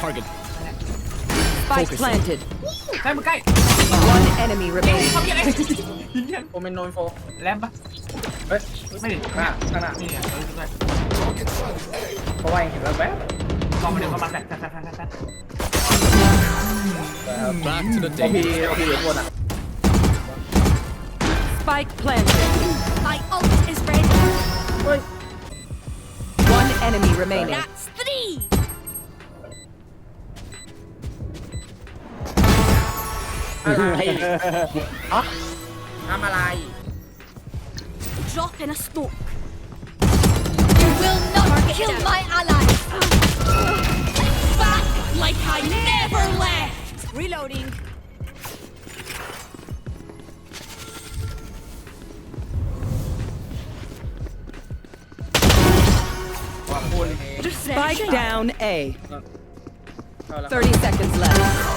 target. Spike planted. ใกล้มึงใกล้ One enemy remaining. ทำยังไงยิงยัง โอเมนโนนโฟ แรมปะ เฮ้ย ไม่ดิ ข้างหน้าข้างหน้า นี่ไงเออด้วย เพราะว่าเห็นแล้วแว๊บ ลองมาเดี๋ยวเข้ามาแฟดแฟดแฟดแฟดแฟด Back to the โอพี day. โอพีอยู่บนอ่ะ Spike planted. My ult is ready. เฮ้ย One enemy remaining. That's three. อะไรอ๋อทำอะไร Drop in a smoke. You will not kill my ally. Back like I never left. Reloading. วางพูดเลย Spike down A. เข้าแล้ว 30 seconds left.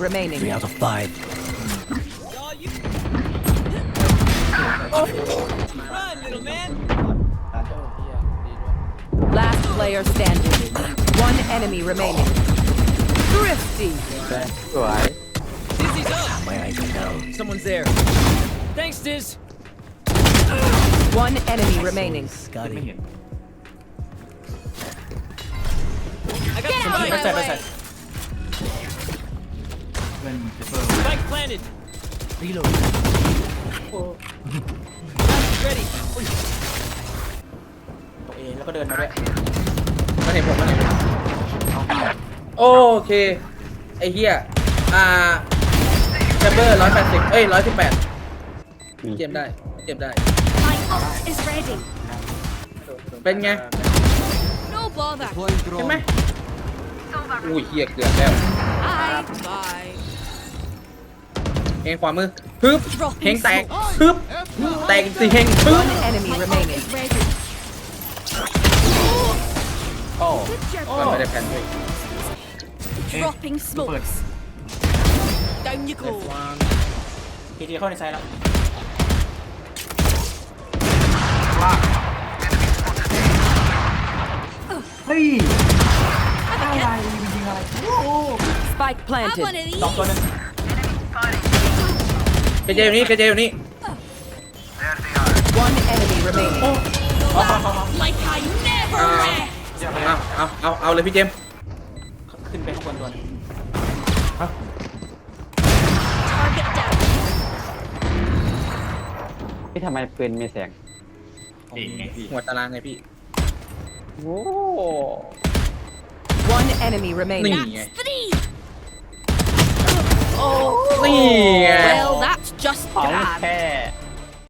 remaining. Three out of five. Oh. Run, little man. Last player standing. One enemy remaining. Thrifty. Why? Dizzy's up. My eyes are down. Someone's there. Thanks, Diz. One enemy remaining. Scotty. I got Get. Out of my way. เป็นเปเปอร์ Spike planted. Reload. Ready. ตัวเองแล้วก็เดินมาด้วยมาเห็นผมมาเห็นผมโอเค ไอ้เหี้ย อ่าแชมเบอร์ร้อยแปดสิบเอ้ยร้อยสิบแปดเจ็บได้เจ็บได้ My ult is ready. เป็นไง No bother. ใช่ไหม อุ้ยเหี้ยเกือบแล้ว Bye. Bye. เฮงขวามือฮึบ Dropping เฮงแตก smoke. ฮึบแตกอีกสิเฮงฮึบ One enemy My ult remaining. is ready. โอ้ Good job. มันไม่ได้แพนด้วย Dropping เปิด smokes. Down you go. ทีทีเข้าในไซส์แล้วเฮ้ย อะไรมันยิงอะไร Spike Have planted. one of สองตัว these. หนึงเกเจอยู่นี่เกเจอยู่นี่ One enemy remaining. เอาเอาเอาเอา Like I never Ah. left. เอาเอาเอาเอาเลยพี่เจมส์ขึ้นไปข้างบนตัวหนึง Target down. พี่ทำไมปืนมีเสียงเองไงพี่หัวตารางไงพี่โอ้ One enemy remaining. Nì. That's three. นี่ไง Well, that's just ของ bad. แค่